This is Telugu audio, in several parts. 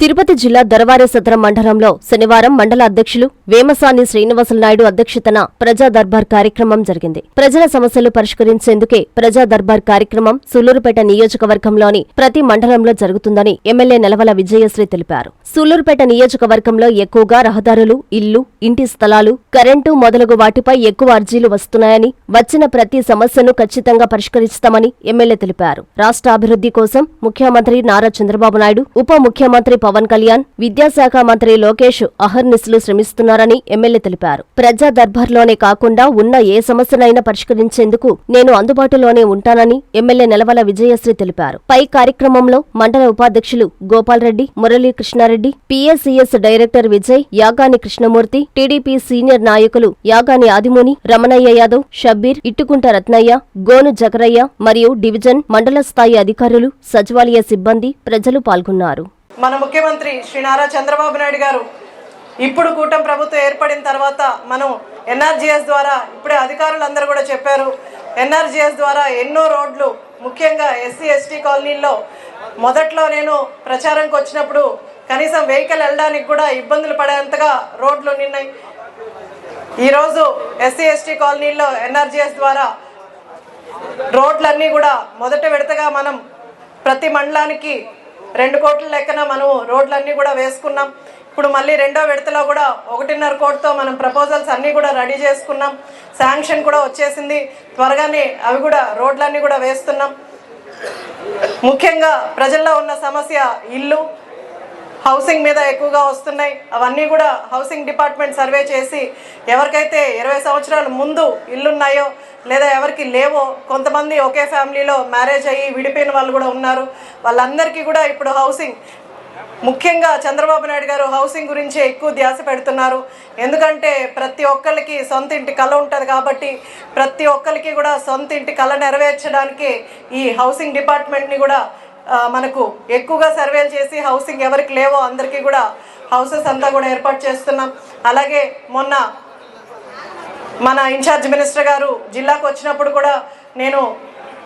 తిరుపతి జిల్లా దొరవారే సదరం మండలంలో శనివారం మండల అధ్యక్షులు వేమసాని శ్రీనివాసులు నాయుడు అధ్యక్షతన ప్రజా దర్బార్ కార్యక్రమం జరిగింది. ప్రజల సమస్యలు పరిష్కరించేందుకే ప్రజా దర్బార్ కార్యక్రమం సూలూరుపేట నియోజకవర్గంలోని ప్రతి మండలంలో జరుగుతుందని ఎమ్మెల్యే నెలవల విజయశ్రీ తెలిపారు. సూలూరుపేట నియోజకవర్గంలో ఎక్కువగా రహదారులు ఇల్లు ఇంటి స్థలాలు కరెంటు మొదలగు వాటిపై ఎక్కువ అర్జీలు వస్తున్నాయని వచ్చిన ప్రతి సమస్యను ఖచ్చితంగా పరిష్కరిస్తామని ఎమ్మెల్యే తెలిపారు. రాష్ట్ర అభివృద్ధి కోసం ముఖ్యమంత్రి నారా చంద్రబాబు నాయుడు ఉప ముఖ్యమంత్రి పవన్ కళ్యాణ్ విద్యాశాఖ మంత్రి లోకేష్ అహర్నిశలు చేస్తున్నారని ఎమ్మెల్యే తెలిపారు. ప్రజా దర్బార్లోనే కాకుండా ఉన్న ఏ సమస్యనైనా పరిష్కరించేందుకు నేను అందుబాటులోనే ఉంటానని ఎమ్మెల్యే నెలవల విజయశ్రీ తెలిపారు. పై కార్యక్రమంలో మండల ఉపాధ్యక్షులు Gopalreddy Murali Krishnareddy PSCS director Vijay Yagani Krishnamurthy TDP senior నాయకులు యాగాని ఆదిముని రమణయ్య యాదవ్ షబ్బీర్ ఇట్టుకుంట రత్నయ్య గోను జగరయ్య మరియు డివిజన్ మండల స్థాయి అధికారులు సచివాలయ సిబ్బంది ప్రజలు పాల్గొన్నారు. మన ముఖ్యమంత్రి శ్రీ నారా చంద్రబాబు నాయుడు గారు ఇప్పుడు కూటమి ప్రభుత్వం ఏర్పడిన తర్వాత మనం ఎన్ఆర్జీఎస్ ద్వారా ఇప్పుడే అధికారులందరూ కూడా చెప్పారు ఎన్ఆర్జీఎస్ ద్వారా ఎన్నో రోడ్లు ముఖ్యంగా ఎస్సీ ఎస్టీ కాలనీల్లో మొదట్లో నేను ప్రచారంకి వచ్చినప్పుడు కనీసం వెహికల్ వెళ్ళడానికి కూడా ఇబ్బందులు పడేంతగా రోడ్లు నిన్నాయి. ఈరోజు ఎస్సీ ఎస్టీ కాలనీల్లో ఎన్ఆర్జీఎస్ ద్వారా రోడ్లన్నీ కూడా మొదట విడతగా మనం ప్రతి మండలానికి రెండు కోట్ల లెక్కన మనం రోడ్లన్నీ కూడా వేసుకున్నాం. ఇప్పుడు మళ్ళీ రెండో విడతలో కూడా ఒకటిన్నర కోటితో మనం ప్రపోజల్స్ అన్నీ కూడా రెడీ చేసుకున్నాం. శాంక్షన్ కూడా వచ్చేసింది. త్వరగానే అవి కూడా రోడ్లన్నీ కూడా వేస్తున్నాం. ముఖ్యంగా ప్రజల్లో ఉన్న సమస్య ఇల్లు హౌసింగ్ మీద ఎక్కువగా వస్తున్నాయి. అవన్నీ కూడా హౌసింగ్ డిపార్ట్మెంట్ సర్వే చేసి ఎవరికైతే ఇరవై సంవత్సరాల ముందు ఇల్లున్నాయో లేదా ఎవరికి లేవో కొంతమంది ఒకే ఫ్యామిలీలో మ్యారేజ్ అయ్యి విడిపోయిన వాళ్ళు కూడా ఉన్నారు. వాళ్ళందరికీ కూడా ఇప్పుడు హౌసింగ్ ముఖ్యంగా చంద్రబాబు నాయుడు గారు హౌసింగ్ గురించి ఎక్కువ ధ్యాస పెడుతున్నారు. ఎందుకంటే ప్రతి ఒక్కరికి సొంత ఇంటి కళ ఉంటుంది కాబట్టి ప్రతి ఒక్కరికి కూడా సొంత ఇంటి కళ నెరవేర్చడానికి ఈ హౌసింగ్ డిపార్ట్మెంట్ని కూడా మనకు ఎక్కువగా సర్వేలు చేసి హౌసింగ్ ఎవరికి లేవో అందరికీ కూడా హౌసెస్ అంతా కూడా ఏర్పాటు చేస్తున్నాం. అలాగే మొన్న మన ఇన్ఛార్జ్ మినిస్టర్ గారు జిల్లాకు వచ్చినప్పుడు కూడా నేను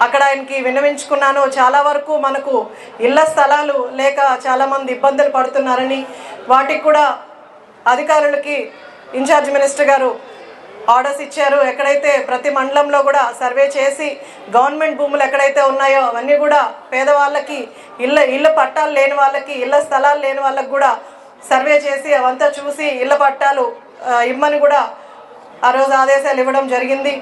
అక్కడ ఆయనకి విన్నవించుకున్నాను. చాలా వరకు మనకు ఇళ్ళ స్థలాలు లేక చాలామంది ఇబ్బందులు పడుతున్నారని వాటికి కూడా అధికారులకి ఇన్ఛార్జ్ మినిస్టర్ గారు ఆర్డర్స్ ఇచ్చారు. ఎక్కడైతే ప్రతి మండలంలో కూడా సర్వే చేసి గవర్నమెంట్ భూములు ఎక్కడైతే ఉన్నాయో అవన్నీ కూడా పేదవాళ్ళకి ఇళ్ళ ఇళ్ళ పట్టాలు లేని వాళ్ళకి ఇళ్ళ స్థలాలు లేని వాళ్ళకి కూడా సర్వే చేసి అవంతా చూసి ఇళ్ళ పట్టాలు ఇమ్మని కూడా ఆ రోజు ఆదేశాలు ఇవ్వడం జరిగింది.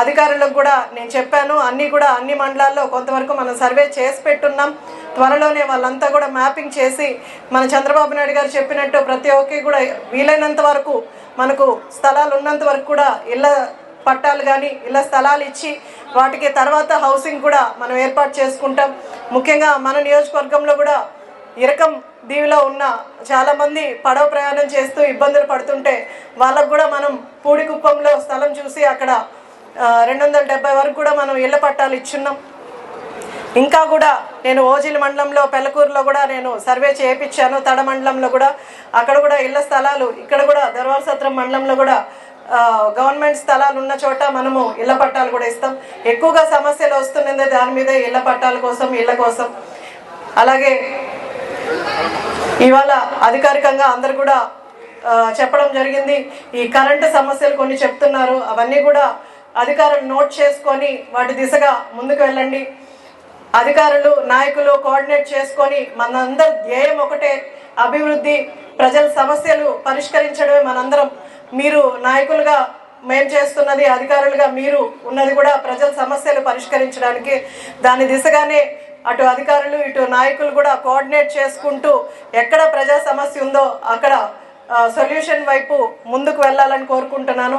అధికారులకు కూడా నేను చెప్పాను అన్నీ కూడా అన్ని మండలాల్లో కొంతవరకు మనం సర్వే చేసి పెట్టున్నాం. త్వరలోనే వాళ్ళంతా కూడా మ్యాపింగ్ చేసి మన చంద్రబాబు నాయుడు గారు చెప్పినట్టు ప్రతి ఒక్కరికి కూడా వీలైనంత వరకు మనకు స్థలాలు ఉన్నంత వరకు కూడా ఇళ్ళ పట్టాలు కానీ ఇళ్ళ స్థలాలు ఇచ్చి వాటికి తర్వాత హౌసింగ్ కూడా మనం ఏర్పాటు చేసుకుంటాం. ముఖ్యంగా మన నియోజకవర్గంలో కూడా ఇరకం దీవిలో ఉన్న చాలామంది పడవ ప్రయాణం చేస్తూ ఇబ్బందులు పడుతుంటే వాళ్ళకు కూడా మనం పూడికుప్పంలో స్థలం చూసి అక్కడ రెండు వందల డెబ్బై వరకు కూడా మనం ఇళ్ళ పట్టాలు ఇచ్చున్నాం. ఇంకా కూడా నేను ఓజిల్ మండలంలో పెళ్ళకూరులో కూడా నేను సర్వే చేయించాను తడ మండలంలో కూడా. అక్కడ కూడా ఇళ్ళ స్థలాలు ఇక్కడ కూడా దర్వార్ సత్రం మండలంలో కూడా గవర్నమెంట్ స్థలాలు ఉన్న చోట మనము ఇళ్ళ పట్టాలు కూడా ఇస్తాం. ఎక్కువగా సమస్యలు వస్తున్నది దాని మీదే ఇళ్ళ పట్టాల కోసం ఇళ్ళ కోసం. అలాగే ఇవాళ అధికారికంగా అందరు కూడా చెప్పడం జరిగింది. ఈ కరెంటు సమస్యలు కొన్ని చెప్తున్నారు. అవన్నీ కూడా అధికారులు నోట్ చేసుకొని వాటి దిశగా ముందుకు వెళ్ళండి. అధికారులు నాయకులు కోఆర్డినేట్ చేసుకొని మనందరి ధ్యేయం ఒకటే అభివృద్ధి ప్రజల సమస్యలు పరిష్కరించడమే మనందరం. మీరు నాయకులుగా మేం చేస్తున్నది అధికారులుగా మీరు ఉన్నది కూడా ప్రజల సమస్యలు పరిష్కరించడానికి. దాని దిశగానే అటు అధికారులు ఇటు నాయకులు కూడా కోఆర్డినేట్ చేసుకుంటూ ఎక్కడ ప్రజా సమస్య ఉందో అక్కడ సొల్యూషన్ వైపు ముందుకు వెళ్ళాలని కోరుకుంటున్నాను.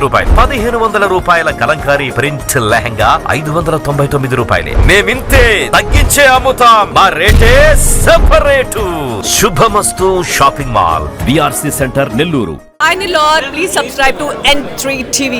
తొమ్మిది రూపాయలు. పదిహేను వందల రూపాయల కలంకారీ ప్రింట్ లెహంగా ఐదు వందల తొంభై తొమ్మిది రూపాయలే. మేమింతే తగ్గించే అమ్ముతాం. మా రేటే separate. Subhamastu shopping mall. BRC centre Nellore. Nilor, please subscribe to N3 TV.